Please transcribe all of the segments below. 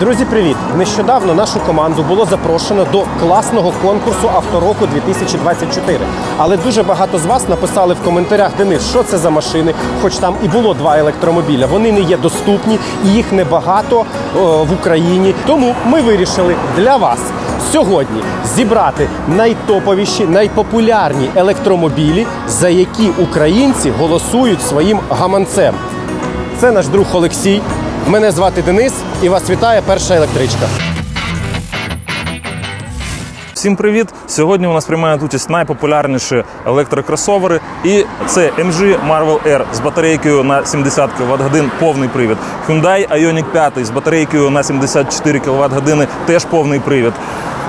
Друзі, привіт! Нещодавно нашу команду було запрошено до класного конкурсу Автороку 2024. Але дуже багато з вас написали в коментарях, Денис, що це за машини, хоч там і було два електромобіля. Вони не є доступні і їх небагато о, в Україні. Тому ми вирішили для вас сьогодні зібрати найтоповіші, найпопулярні електромобілі, за які українці голосують своїм гаманцем. Це наш друг Олексій. Мене звати Денис і вас вітає перша електричка. Всім привіт! Сьогодні у нас приймають участь найпопулярніші електрокросовери. І це MG Marvel R з батарейкою на 70 кВт годин повний привід. Hyundai Ioniq 5 з батарейкою на 74 кВт години теж повний привід.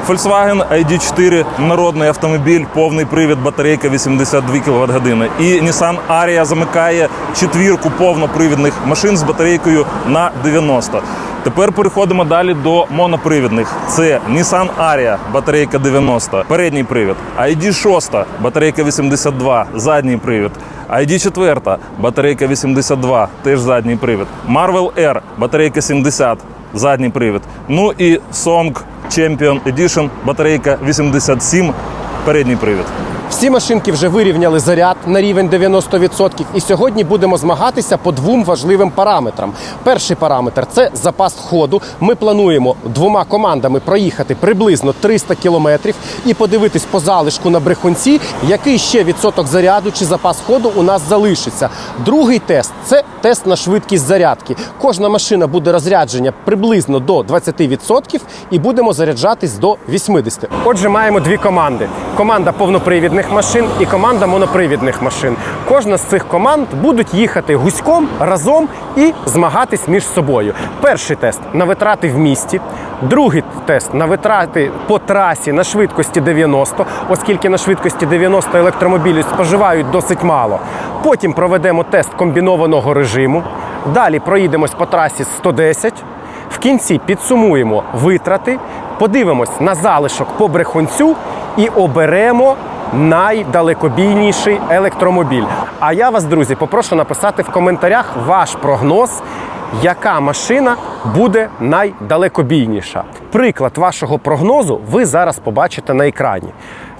Volkswagen ID4 народний автомобіль, повний привід, батарейка 82 кВт години. І Nissan Ariya замикає четвірку повнопривідних машин з батарейкою на 90. Тепер переходимо далі до монопривідних. Це Nissan Ariya, батарейка 90, передній привід. ID6, батарейка 82, задній привід. ID4, батарейка 82, теж задній привід. Marvel R, батарейка 70, задній привід. Ну і Song Champion Edition, батарейка 87, передній привід. Всі машинки вже вирівняли заряд на рівень 90%. І сьогодні будемо змагатися по двом важливим параметрам. Перший параметр це запас ходу. Ми плануємо двома командами проїхати приблизно 300 кілометрів і подивитись по залишку на брехунці, який ще відсоток заряду чи запас ходу у нас залишиться. Другий тест це тест на швидкість зарядки. Кожна машина буде розрядження приблизно до 20% і будемо заряджатись до 80%. Отже, маємо дві команди: команда повнопривідних машин і команда монопривідних машин. Кожна з цих команд будуть їхати гуськом разом і змагатись між собою. Перший тест на витрати в місті, другий тест на витрати по трасі на швидкості 90, оскільки на швидкості 90 електромобілі споживають досить мало. Потім проведемо тест комбінованого режиму. Далі проїдемось по трасі 110. В кінці підсумуємо витрати, подивимось на залишок по брехунцю і оберемо найдалекобійніший електромобіль. А я вас, друзі, попрошу написати в коментарях ваш прогноз, яка машина буде найдалекобійніша. Приклад вашого прогнозу ви зараз побачите на екрані.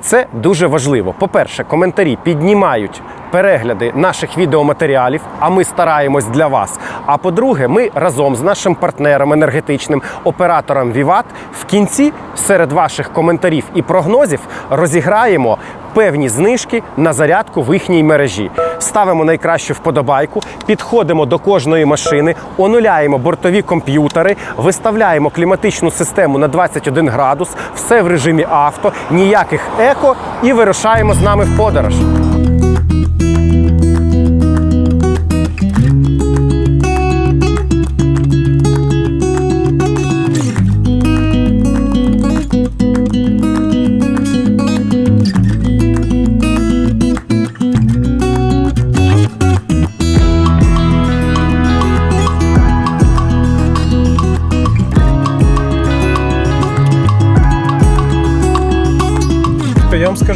Це дуже важливо. По-перше, коментарі піднімають перегляди наших відеоматеріалів, а ми стараємось для вас. А по-друге, ми разом з нашим партнером енергетичним оператором Віват в кінці серед ваших коментарів і прогнозів розіграємо певні знижки на зарядку в їхній мережі. Ставимо найкращу вподобайку, підходимо до кожної машини, онуляємо бортові комп'ютери, виставляємо кліматичну систему на 21 градус, все в режимі авто, ніяких еко і вирушаємо з нами в подорож.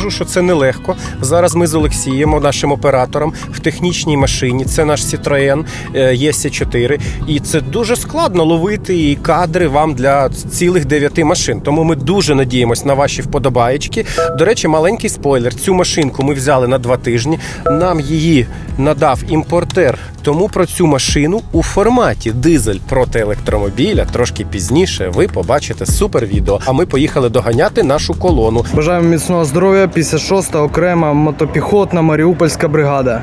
Скажу, що це нелегко. Зараз ми з Олексієм, нашим оператором, в технічній машині. Це наш Citroën EC4. І це дуже складно ловити кадри вам для цілих дев'яти машин. Тому ми дуже надіємось на ваші вподобаєчки. До речі, маленький спойлер. Цю машинку ми взяли на два тижні. Нам її надав імпортер. Тому про цю машину у форматі дизель проти електромобіля трошки пізніше ви побачите супер відео. А ми поїхали доганяти нашу колону. Бажаємо міцного здоров'я, 56-та окрема мотопіхотна Маріупольська бригада.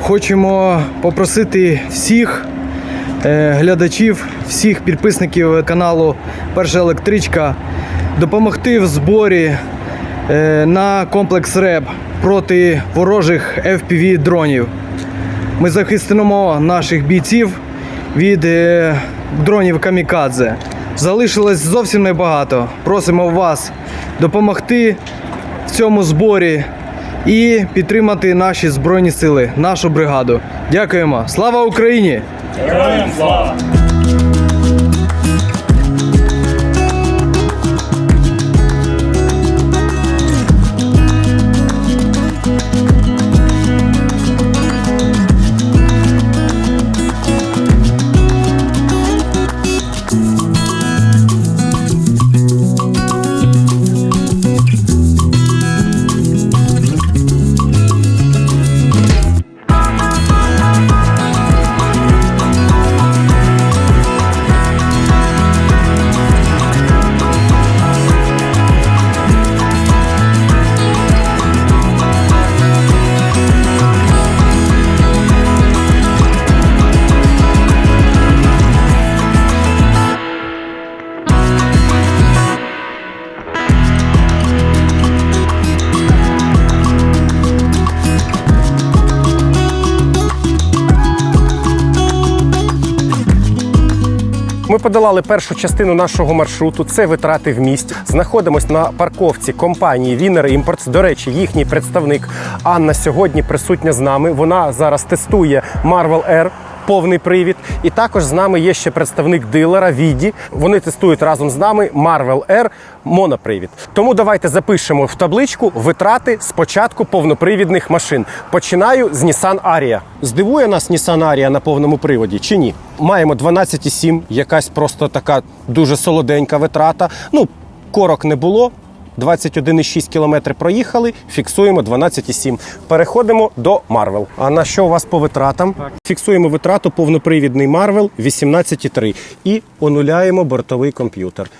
Хочемо попросити всіх е, глядачів, всіх підписників каналу Перша електричка допомогти в зборі е, на комплекс РЕБ проти ворожих FPV дронів. Ми захистимо наших бійців від е, дронів камікадзе. Залишилось зовсім небагато. Просимо вас допомогти в цьому зборі і підтримати наші збройні сили, нашу бригаду. Дякуємо! Слава Україні! Ми подолали першу частину нашого маршруту. Це витрати в місті. Знаходимось на парковці компанії Вінер Імпортс. До речі, їхній представник Анна сьогодні присутня з нами. Вона зараз тестує Marvel Air. Повний привід, і також з нами є ще представник дилера Віді. Вони тестують разом з нами Marvel Air монопривід. Тому давайте запишемо в табличку витрати спочатку повнопривідних машин. Починаю з Nissan Aria. Здивує нас Nissan Aria на повному приводі чи ні? Маємо 12,7, якась просто така дуже солоденька витрата. Ну, корок не було. 21,6 км проїхали, фіксуємо 12,7. Переходимо до Marvel. А на що у вас по витратам? Фіксуємо витрату повнопривідний Marvel 18,3 і онуляємо бортовий комп'ютер.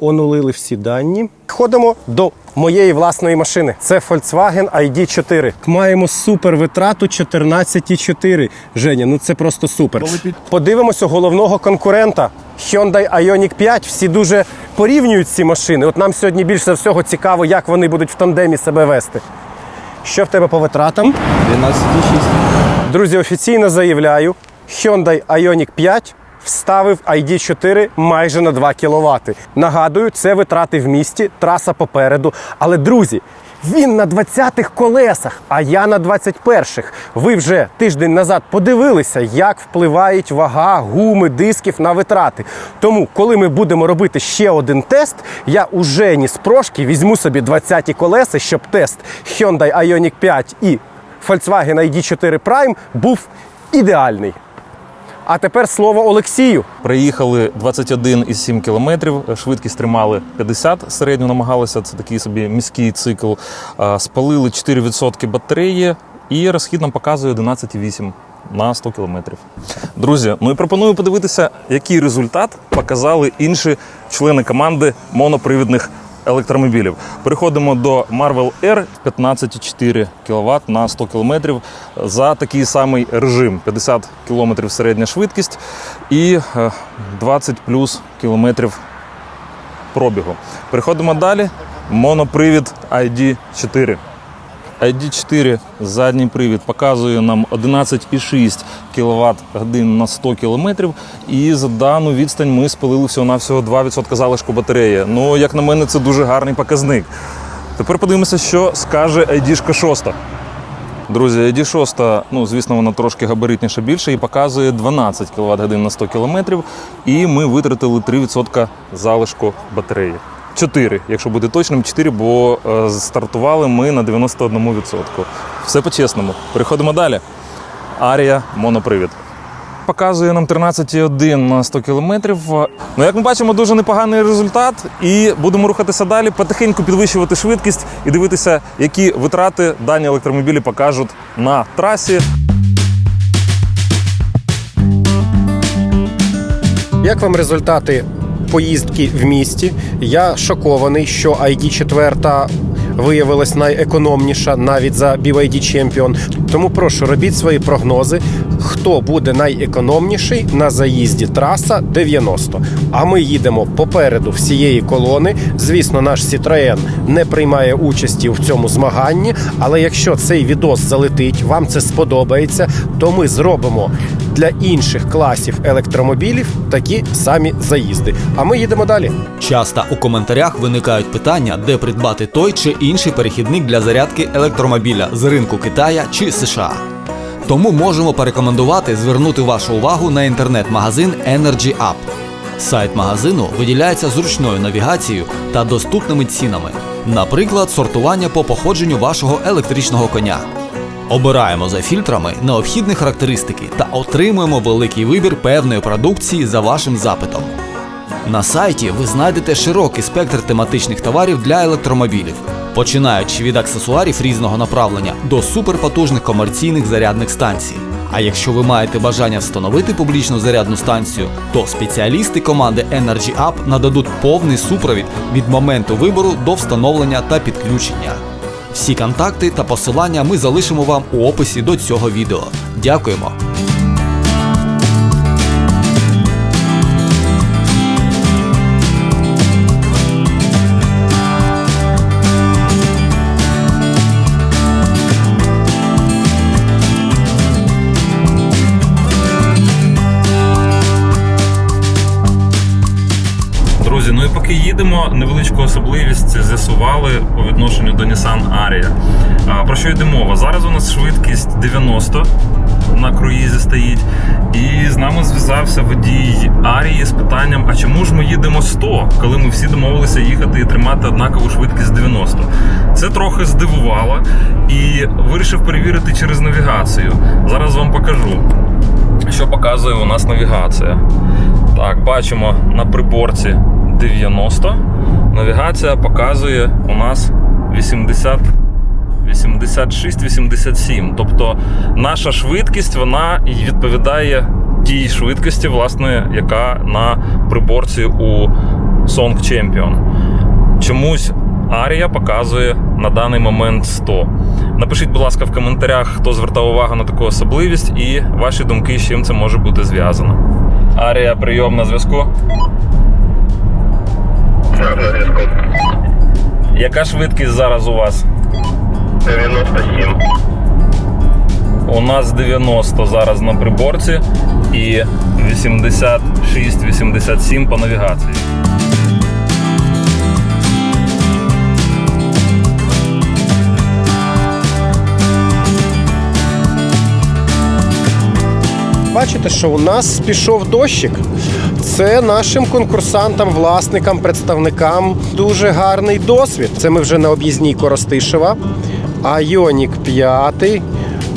Онулили всі дані. Ходимо до моєї власної машини. Це Volkswagen ID4. Маємо супер витрату 14,4. Женя, ну це просто супер. Подивимося головного конкурента Hyundai Ioniq 5. Всі дуже порівнюють ці машини. От нам сьогодні більше всього цікаво, як вони будуть в тандемі себе вести. Що в тебе по витратам? 12,6. Друзі, офіційно заявляю, Hyundai Ioniq 5 вставив ID4 майже на 2 кВт. Нагадую, це витрати в місті, траса попереду. Але, друзі, він на 20-х колесах, а я на 21-х. Ви вже тиждень назад подивилися, як впливають вага, гуми, дисків на витрати. Тому, коли ми будемо робити ще один тест, я у Жені з прошки візьму собі 20-ті колеса, щоб тест Hyundai Ioniq 5 і Volkswagen ID4 Prime був ідеальний. А тепер слово Олексію. Приїхали 21,7 кілометрів, швидкість тримали 50 середньо намагалися. Це такий собі міський цикл. Спалили 4% батареї і розхід нам показує 11,8 на 100 кілометрів. Друзі, ну і пропоную подивитися, який результат показали інші члени команди монопривідних електромобілів. Переходимо до Marvel R 15,4 кВт на 100 км за такий самий режим: 50 км середня швидкість і е, 20 плюс кілометрів пробігу. Переходимо далі. Монопривід ID4. ID4 задній привід показує нам 11,6 кВт годин на 100 км. І за дану відстань ми спалили всього-навсього 2% залишку батареї. Ну, як на мене, це дуже гарний показник. Тепер подивимося, що скаже ID 6. Друзі, ID 6, ну звісно, вона трошки габаритніша більше і показує 12 кВт годин на 100 км. І ми витратили 3% залишку батареї. 4, якщо бути точним, 4, бо е, стартували ми на 91%. Все по-чесному. Переходимо далі. Арія монопривід. Показує нам 13,1 на 100 кілометрів. Ну, як ми бачимо, дуже непоганий результат. І будемо рухатися далі, потихеньку підвищувати швидкість і дивитися, які витрати дані електромобілі покажуть на трасі. Як вам результати поїздки в місті? Я шокований, що ID4 виявилась найекономніша навіть за BYD Champion. Тому прошу, робіть свої прогнози. Хто буде найекономніший на заїзді траса 90. А ми їдемо попереду всієї колони. Звісно, наш Citroën не приймає участі в цьому змаганні. Але якщо цей відос залетить, вам це сподобається, то ми зробимо для інших класів електромобілів такі самі заїзди. А ми їдемо далі. Часто у коментарях виникають питання, де придбати той чи інший перехідник для зарядки електромобіля з ринку Китая чи США. Тому можемо порекомендувати звернути вашу увагу на інтернет-магазин Energy Up. Сайт магазину виділяється зручною навігацією та доступними цінами, наприклад, сортування по походженню вашого електричного коня. Обираємо за фільтрами необхідні характеристики та отримуємо великий вибір певної продукції за вашим запитом. На сайті ви знайдете широкий спектр тематичних товарів для електромобілів, починаючи від аксесуарів різного направлення до суперпотужних комерційних зарядних станцій. А якщо ви маєте бажання встановити публічну зарядну станцію, то спеціалісти команди Energy Up нададуть повний супровід від моменту вибору до встановлення та підключення. Всі контакти та посилання ми залишимо вам у описі до цього відео. Дякуємо! Їдемо, невеличку особливість з'ясували по відношенню до Nissan Aria. А, Про що йде мова? Зараз у нас швидкість 90 на круїзі стоїть. І з нами зв'язався водій Арії з питанням: а чому ж ми їдемо 100, коли ми всі домовилися їхати і тримати однакову швидкість 90? Це трохи здивувало і вирішив перевірити через навігацію. Зараз вам покажу, що показує у нас навігація. Так, бачимо на приборці 90. Навігація показує у нас 80. 86-87. Тобто наша швидкість вона відповідає тій швидкості, власне, яка на приборці у Song Champion. Чомусь Арія показує на даний момент 100. Напишіть, будь ласка, в коментарях, хто звертав увагу на таку особливість і ваші думки, з чим це може бути зв'язано. Арія, прийом на зв'язку. Яка швидкість зараз у вас? 97. У нас 90 зараз на приборці і 86-87 по навігації. Бачите, що у нас пішов дощик. Це нашим конкурсантам, власникам, представникам дуже гарний досвід. Це ми вже на об'їзній Коростишева. Айонік 5.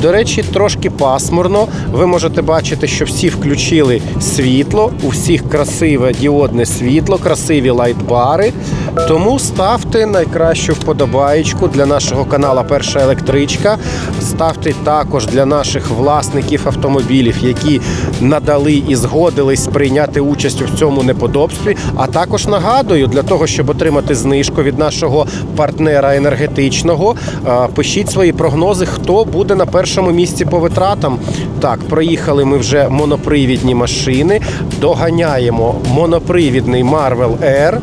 До речі, трошки пасмурно. Ви можете бачити, що всі включили світло, у всіх красиве діодне світло, красиві лайтбари. Тому ставте найкращу вподобаєчку для нашого канала Перша електричка. Ставте також для наших власників автомобілів, які надали і згодились прийняти участь у цьому неподобстві. А також нагадую, для того, щоб отримати знижку від нашого партнера енергетичного, е, пишіть свої прогнози, хто буде на першому місці по витратам. Так, проїхали ми вже монопривідні машини, доганяємо монопривідний Marvel Air.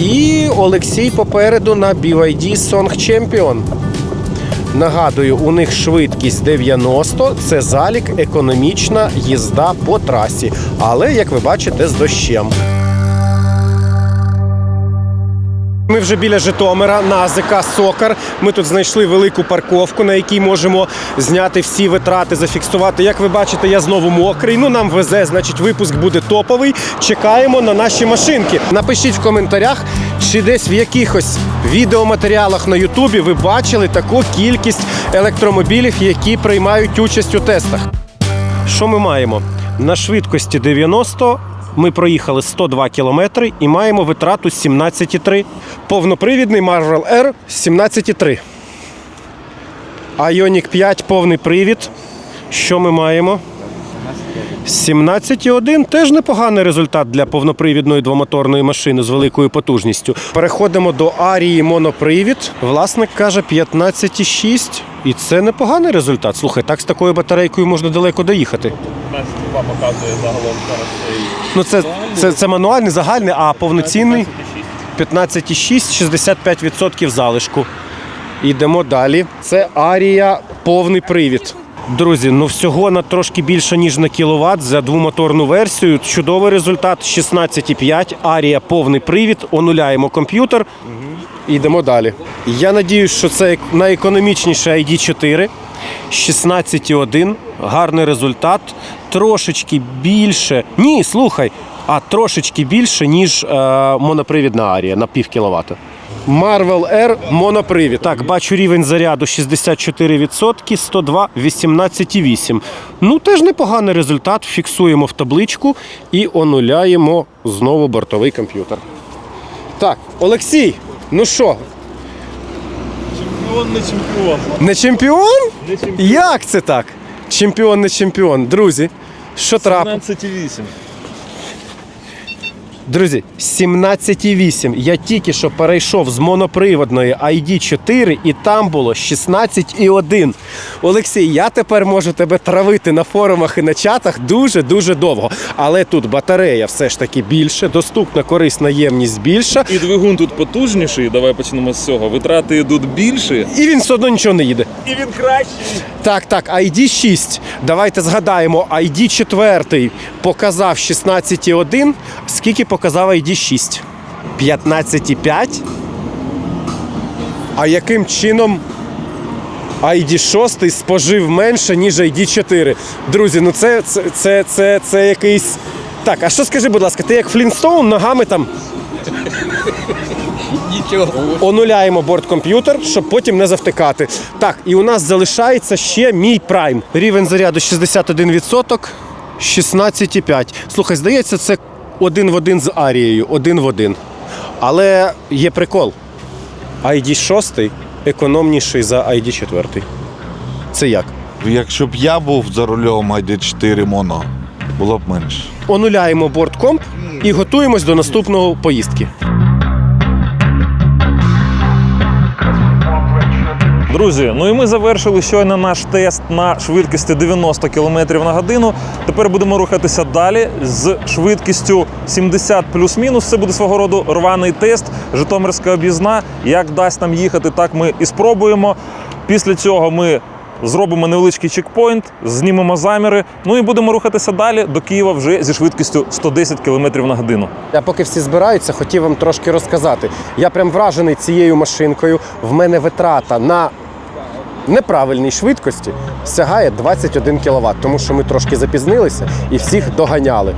І Олексій попереду на BYD Song Champion. Нагадую, у них швидкість 90, це залік, економічна їзда по трасі. Але, як ви бачите, з дощем. Ми вже біля Житомира на АЗК Сокар. Ми тут знайшли велику парковку, на якій можемо зняти всі витрати, зафіксувати. Як ви бачите, я знову мокрий. Ну нам везе, значить, випуск буде топовий. Чекаємо на наші машинки. Напишіть в коментарях, чи десь в якихось відеоматеріалах на Ютубі ви бачили таку кількість електромобілів, які приймають участь у тестах. Що ми маємо? На швидкості 90 ми проїхали 102 кілометри і маємо витрату 17,3. Повнопривідний Marvel R 17,3. Ioniq 5 повний привід. Що ми маємо? 17,1 теж непоганий результат для повнопривідної двомоторної машини з великою потужністю. Переходимо до Арії монопривід. Власник каже 15,6. І це непоганий результат. Слухай, так з такою батарейкою можна далеко доїхати. показує загалом зараз Ну це, це, це мануальний, загальний, а повноцінний 15,6, 65% залишку. Йдемо далі. Це Арія повний привід. Друзі, ну всього на трошки більше, ніж на кіловат за двомоторну версію. Чудовий результат 16,5. Арія повний привід. Онуляємо комп'ютер. І йдемо далі. Я надіюсь, що це найекономічніше ID4. 16,1. Гарний результат. Трошечки більше. Ні, слухай, а трошечки більше, ніж е, монопривідна Арія на пів кіловата. Marvel R монопривід. Так, бачу рівень заряду 64%, 102, 18,8. Ну, теж непоганий результат. Фіксуємо в табличку і онуляємо знову бортовий комп'ютер. Так, Олексій, ну що, Чемпіон не чемпіон. не чемпіон? Не чемпіон. Як це так? Чемпіон не чемпіон. Друзі, що трапило? 17,8. Друзі, 17,8. Я тільки що перейшов з моноприводної ID4 і там було 16,1. Олексій, я тепер можу тебе травити на форумах і на чатах дуже-дуже довго. Але тут батарея все ж таки більше, доступна корисна ємність більша. І двигун тут потужніший. Давай почнемо з цього. Витрати йдуть більше. І він все одно нічого не їде. І він кращий. Так, так, ID 6. Давайте згадаємо, ID 4 показав 16,1. Скільки показав ID 6? 15,5. А яким чином ID 6 спожив менше, ніж ID 4? Друзі, ну це, це, це, це, це якийсь. Так, а що скажи, будь ласка, ти як Флінстоун ногами там Нічого. онуляємо борт-комп'ютер, щоб потім не завтикати. Так, і у нас залишається ще мій прайм. Рівень заряду 61%, 16,5. Слухай, здається, це один в один з Арією, один в один. Але є прикол. ID 6 економніший за ID 4. Це як? Якщо б я був за рулем ID4 моно, було б менше. Онуляємо борт-комп і готуємось до наступного поїздки. Друзі, ну і ми завершили щойно наш тест на швидкості 90 км на годину. Тепер будемо рухатися далі з швидкістю 70 плюс-мінус. Це буде свого роду рваний тест, Житомирська об'їзна. Як дасть нам їхати, так ми і спробуємо. Після цього ми зробимо невеличкий чекпоінт, знімемо заміри. Ну і будемо рухатися далі до Києва вже зі швидкістю 110 км на годину. Я поки всі збираються, хотів вам трошки розказати. Я прям вражений цією машинкою. В мене витрата на неправильній швидкості сягає 21 кВт, тому що ми трошки запізнилися і всіх доганяли.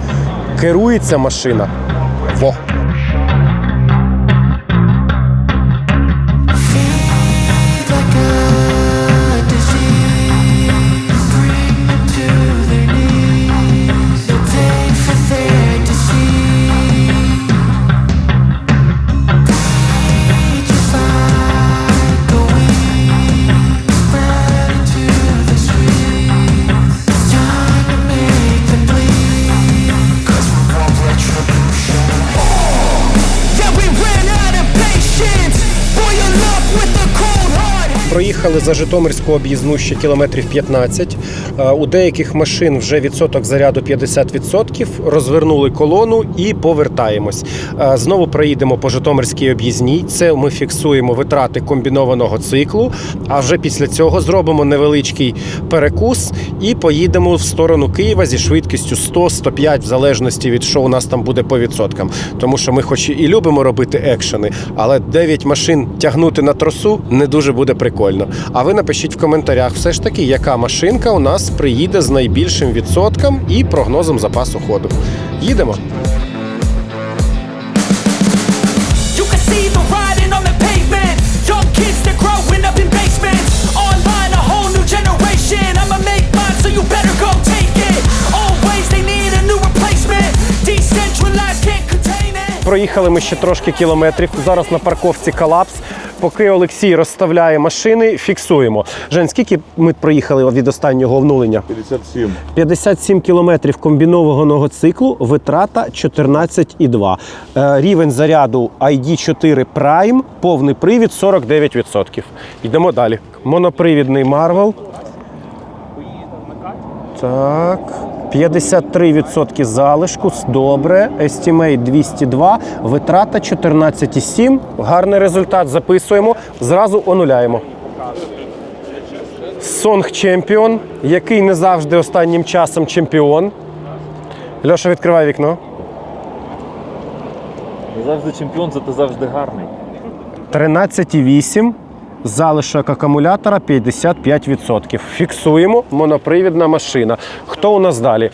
Керується машина. Во! Проїхали за Житомирську об'їзну ще кілометрів 15. Е, У деяких машин вже відсоток заряду 50%. Розвернули колону і повертаємось. Е, Знову проїдемо по Житомирській об'їзній. Це ми фіксуємо витрати комбінованого циклу. А вже після цього зробимо невеличкий перекус і поїдемо в сторону Києва зі швидкістю 100-105, в залежності від що у нас там буде по відсоткам. Тому що ми, хоч і любимо робити екшени, але 9 машин тягнути на тросу не дуже буде прикольно. А ви напишіть в коментарях, все ж таки, яка машинка у нас приїде з найбільшим відсотком і прогнозом запасу ходу. Їдемо. Проїхали ми ще трошки кілометрів. Зараз на парковці колапс. Поки Олексій розставляє машини, фіксуємо. Жень, скільки ми проїхали від останнього оновлення? 57. 57 кілометрів комбінованого циклу, витрата 14,2. Е, Рівень заряду ID4 Prime, повний привід 49%. Йдемо далі. Монопривідний Marvel. Так. 53% залишку. Добре. Estimate 202. Витрата 14,7. Гарний результат. Записуємо. Зразу онуляємо. Сонг чемпіон, який не завжди останнім часом чемпіон. Льоша, відкривай вікно. Завжди чемпіон, це завжди гарний. 13,8. Залишок акумулятора 55%. Фіксуємо монопривідна машина. Хто у нас далі?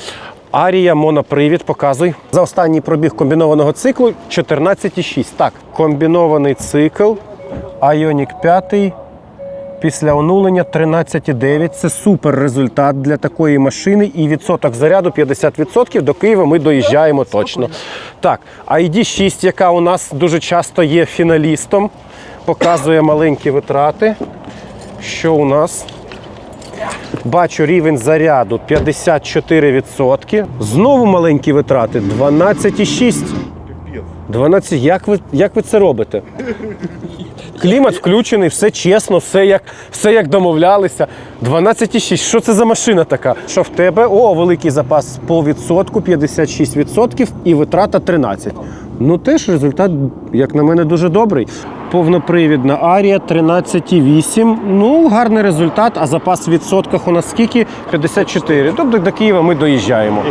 Арія монопривід, показуй. За останній пробіг комбінованого циклу 14,6. Так, комбінований цикл. Ioniq 5. Після онулення 13,9. Це супер результат для такої машини. І відсоток заряду 50%. До Києва ми доїжджаємо точно. Так, ID 6, яка у нас дуже часто є фіналістом, показує маленькі витрати. Що у нас? Бачу рівень заряду 54%. Знову маленькі витрати 12,6. 12. Як ви, як ви це робите? Клімат включений, все чесно, все як, все як домовлялися. 12,6. Що це за машина така? Що в тебе? О, великий запас по відсотку, 56% і витрата 13. Ну теж результат, як на мене, дуже добрий. Повнопривідна Арія 13,8. Ну, гарний результат. А запас в відсотках у нас скільки? 54. Тобто до Києва ми доїжджаємо.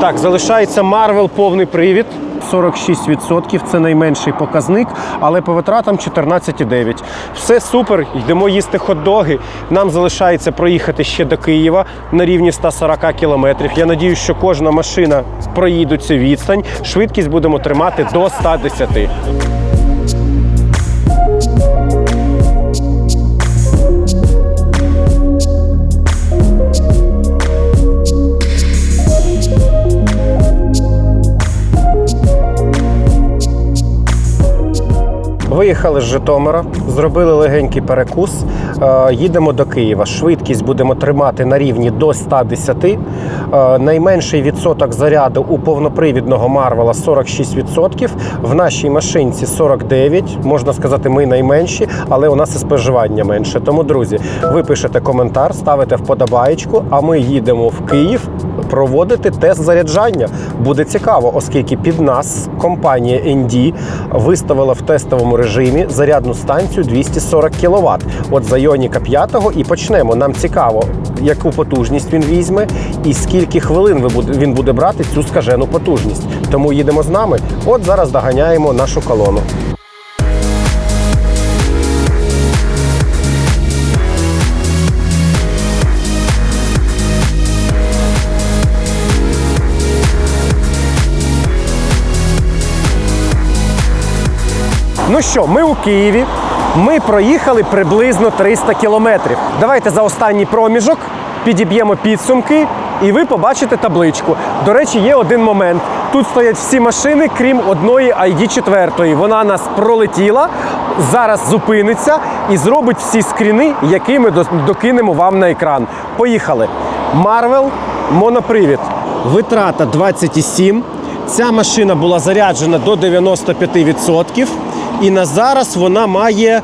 Так, залишається Марвел повний привід. 46% це найменший показник, але по витратам 14,9. Все супер, йдемо їсти хот-доги. Нам залишається проїхати ще до Києва на рівні 140 кілометрів. Я надію, що кожна машина проїде цю відстань. Швидкість будемо тримати до 110. Виїхали з Житомира, зробили легенький перекус. Е, Їдемо до Києва. Швидкість будемо тримати на рівні до 110. Е, Найменший відсоток заряду у повнопривідного Марвела 46%. В нашій машинці 49. Можна сказати, ми найменші, але у нас і споживання менше. Тому, друзі, ви пишете коментар, ставите вподобаєчку, а ми їдемо в Київ проводити тест заряджання. Буде цікаво, оскільки під нас компанія ND виставила в тестовому режимі зарядну станцію 240 кВт. От за Йоніка 5 і почнемо. Нам цікаво, яку потужність він візьме і скільки хвилин ви він буде брати цю скажену потужність. Тому їдемо з нами. От зараз доганяємо нашу колону. Ну що, ми у Києві. Ми проїхали приблизно 300 кілометрів. Давайте за останній проміжок підіб'ємо підсумки, і ви побачите табличку. До речі, є один момент. Тут стоять всі машини, крім одної ID 4. Вона нас пролетіла, зараз зупиниться і зробить всі скріни, які ми докинемо вам на екран. Поїхали. Марвел монопривід. Витрата 27. Ця машина була заряджена до 95%. І на зараз вона має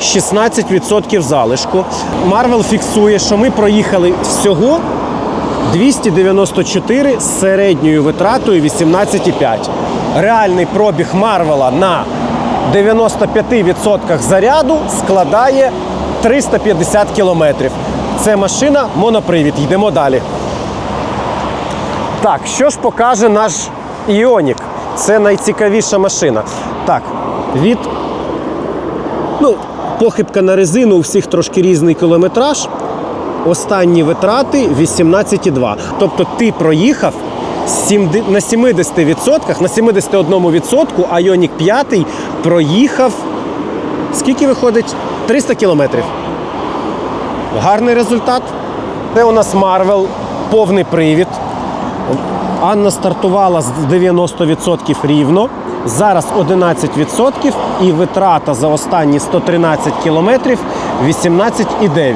16% залишку. Марвел фіксує, що ми проїхали всього 294 з середньою витратою 18,5. Реальний пробіг Марвела на 95% заряду складає 350 кілометрів. Це машина монопривід. Йдемо далі. Так, що ж покаже наш Іонік? Це найцікавіша машина. Так, від ну, похибка на резину, у всіх трошки різний кілометраж. Останні витрати 18,2. Тобто ти проїхав на 70%, на 71%, а Іонік 5 проїхав. Скільки виходить? 300 кілометрів. Гарний результат. Це у нас Марвел, повний привід. Анна стартувала з 90% рівно. Зараз 11% і витрата за останні 113 кілометрів 18,9.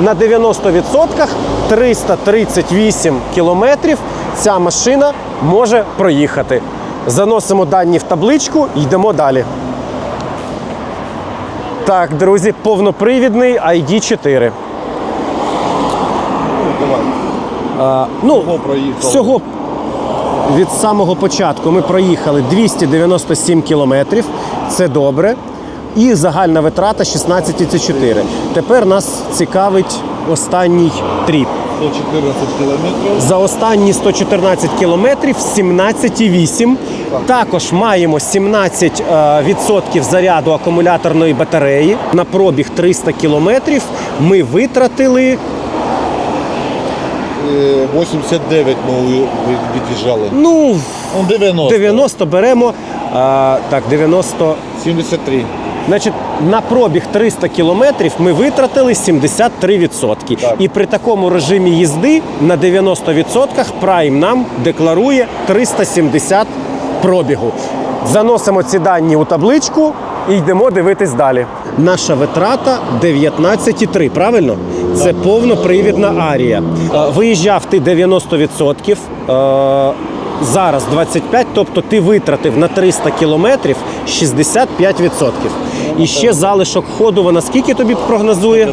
На 90% 338 кілометрів ця машина може проїхати. Заносимо дані в табличку і йдемо далі. Так, друзі, повнопривідний ID4. А, ну, всього від самого початку ми проїхали 297 кілометрів. Це добре. І загальна витрата 16,4. Тепер нас цікавить останній тріп. 114 кілометрів. За останні 114 кілометрів 17,8. Також маємо 17% е, заряду акумуляторної батареї. На пробіг 300 кілометрів ми витратили 89 ми від'їжджали. ну Ну, 90. 90 беремо. А, так, 90. 73. Значить, на пробіг 300 кілометрів ми витратили 73%. Так. І при такому режимі їзди на 90% Prime нам декларує 370 пробігу. Заносимо ці дані у табличку і йдемо дивитись далі. Наша витрата 19,3, правильно? Це повнопривідна арія. Е, Виїжджав ти 90%. е, Зараз 25, тобто ти витратив на 300 кілометрів 65%. І ще залишок ходу вона скільки тобі прогнозує?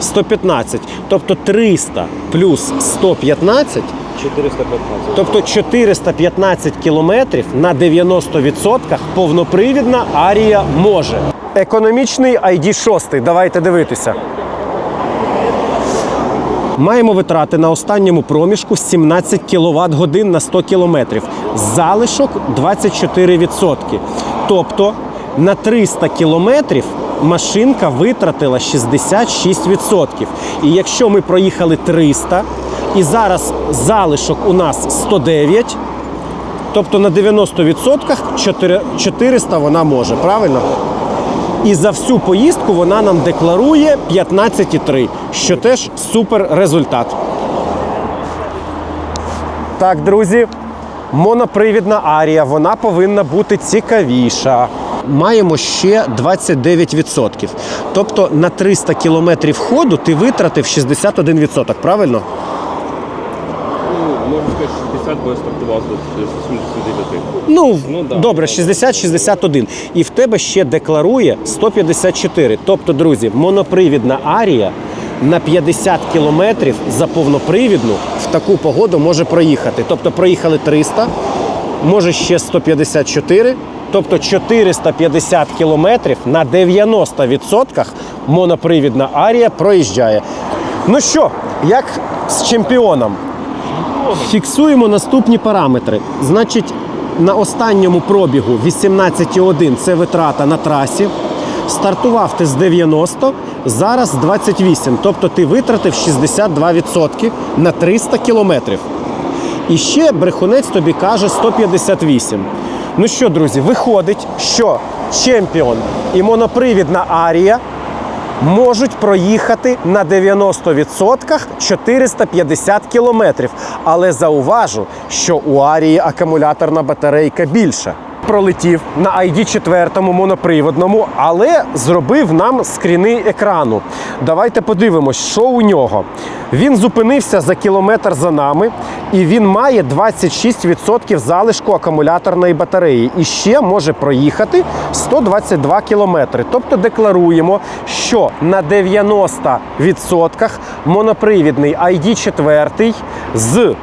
115. Тобто 300 плюс 115 415. Тобто 415 кілометрів на 90% повнопривідна Арія може. Економічний ID6, давайте дивитися. Маємо витрати на останньому проміжку 17 кВт годин на 100 км. Залишок 24%. Тобто на 300 кілометрів машинка витратила 66%. І якщо ми проїхали 300, і зараз залишок у нас 109, тобто на 90% 400 вона може, правильно? І за всю поїздку вона нам декларує 15,3, що теж супер результат. Так, друзі, монопривідна арія, вона повинна бути цікавіша. Маємо ще 29%. Тобто на 300 кілометрів ходу ти витратив 61%, правильно? Можна сказати, 60, бо я стартував з 79. Ну, Ну, да. добре, 60-61. І в тебе ще декларує 154. Тобто, друзі, монопривідна арія на 50 кілометрів за повнопривідну в таку погоду може проїхати. Тобто проїхали 300, може ще 154. Тобто 450 кілометрів на 90% монопривідна арія проїжджає. Ну що, як з чемпіоном? Фіксуємо наступні параметри. Значить, на останньому пробігу 18,1 це витрата на трасі. Стартував ти з 90, зараз 28. Тобто ти витратив 62% на 300 кілометрів. І ще брехунець тобі каже 158. Ну що, друзі, виходить, що чемпіон і монопривідна арія можуть проїхати на 90% 450 кілометрів. Але зауважу, що у Арії акумуляторна батарейка більша. Пролетів на ID 4 моноприводному, але зробив нам скріни екрану. Давайте подивимось, що у нього. Він зупинився за кілометр за нами, і він має 26% залишку акумуляторної батареї. І ще може проїхати 122 кілометри. Тобто декларуємо, що на 90% монопривідний ID 4 з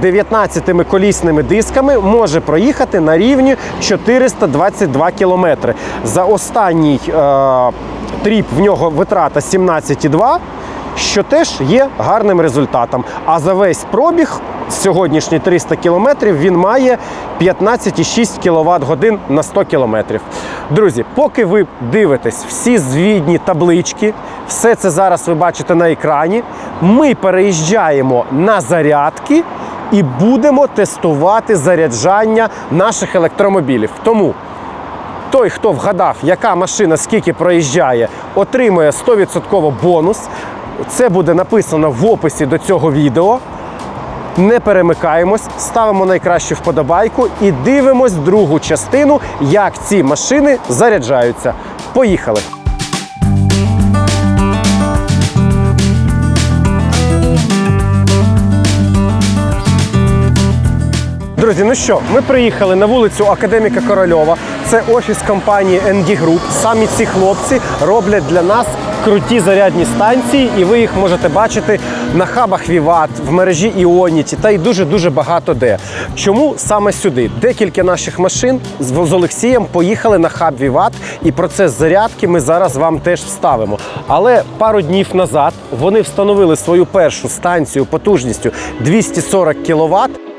19 колісними дисками може проїхати на рівні 422 кілометри. За останній е, тріп в нього витрата 17,2, що теж є гарним результатом. А за весь пробіг сьогоднішні 300 кілометрів він має 15,6 кВт годин на 100 кілометрів. Друзі, поки ви дивитесь всі звідні таблички, все це зараз ви бачите на екрані. Ми переїжджаємо на зарядки і будемо тестувати заряджання наших електромобілів. Тому той, хто вгадав, яка машина скільки проїжджає, отримує 100% бонус. Це буде написано в описі до цього відео. Не перемикаємось, ставимо найкращу вподобайку і дивимось другу частину, як ці машини заряджаються. Поїхали! Друзі, ну що, ми приїхали на вулицю Академіка Корольова. Це офіс компанії ND Group. Самі ці хлопці роблять для нас круті зарядні станції, і ви їх можете бачити на хабах Віват, в мережі Іоніті та й дуже дуже багато де. Чому саме сюди? Декілька наших машин з Олексієм поїхали на хаб Віват, і процес зарядки ми зараз вам теж вставимо. Але пару днів назад вони встановили свою першу станцію потужністю 240 кВт.